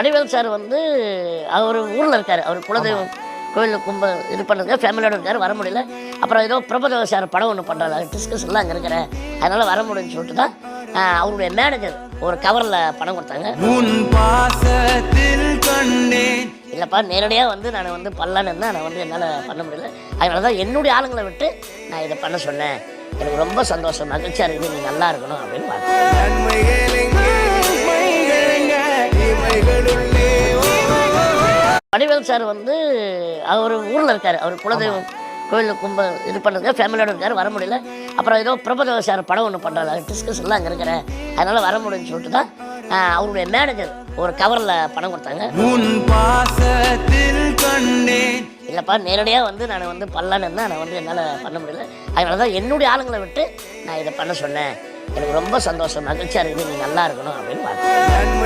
Vadivel sir வந்து அவர் ஊரில் இருக்கார். அவர் குலதெய்வம் கோயிலில் கும்ப இது பண்ணுறதுக்கு ஃபேமிலியோட இருக்கார் வர முடியல. அப்புறம் ஏதோ பிரபதேவ சார் படம் ஒன்று பண்ணுறாரு டிஸ்கஷன்லாம் அங்கே இருக்கிறேன் அதனால் வர முடியும்னு சொல்லிட்டு தான் அவருடைய மேனேஜர் ஒரு கவரில் பணம் கொடுத்தாங்க. இல்லைப்பா நேரடியாக வந்து நான் வந்து பண்ணலான்னு இருந்தால் நான் வந்து என்னால் பண்ண முடியல. அதனால தான் என்னுடைய ஆளுங்களை விட்டு நான் இதை பண்ண சொன்னேன். எனக்கு ரொம்ப சந்தோஷம் மகிழ்ச்சியாக இருக்குது நீ நல்லா இருக்கணும் அப்படின்னு பார்த்தேன் வடிவேல் சார் வந்து அவர் ஊரில் இருக்கார். அவர் குலதெய்வம் கோயிலில் கும்ப இது பண்ணுறதுக்கு ஃபேமிலியோட இருக்கார் வர முடியல. அப்புறம் ஏதோ பிரபதேவ சார் படம் ஒன்று பண்ணுறாரு டிஸ்கஷன்லாம் அங்கே இருக்கிறேன் அதனால் வர முடியும்னு சொல்லிட்டு தான் அவருடைய மேனேஜர் ஒரு கவரில் பணம் கொடுத்தாங்க. இல்லைப்பா நேரடியாக வந்து நான் வந்து பண்ணலான்னு இருந்தால் நான் வந்து என்னால் பண்ண முடியல. அதனால தான் என்னுடைய ஆளுங்களை விட்டு நான் இதை பண்ண சொன்னேன். எனக்கு ரொம்ப சந்தோஷம் மகிழ்ச்சியாக இருக்குது நீ நல்லா இருக்கணும் அப்படின்னு பார்த்தேன்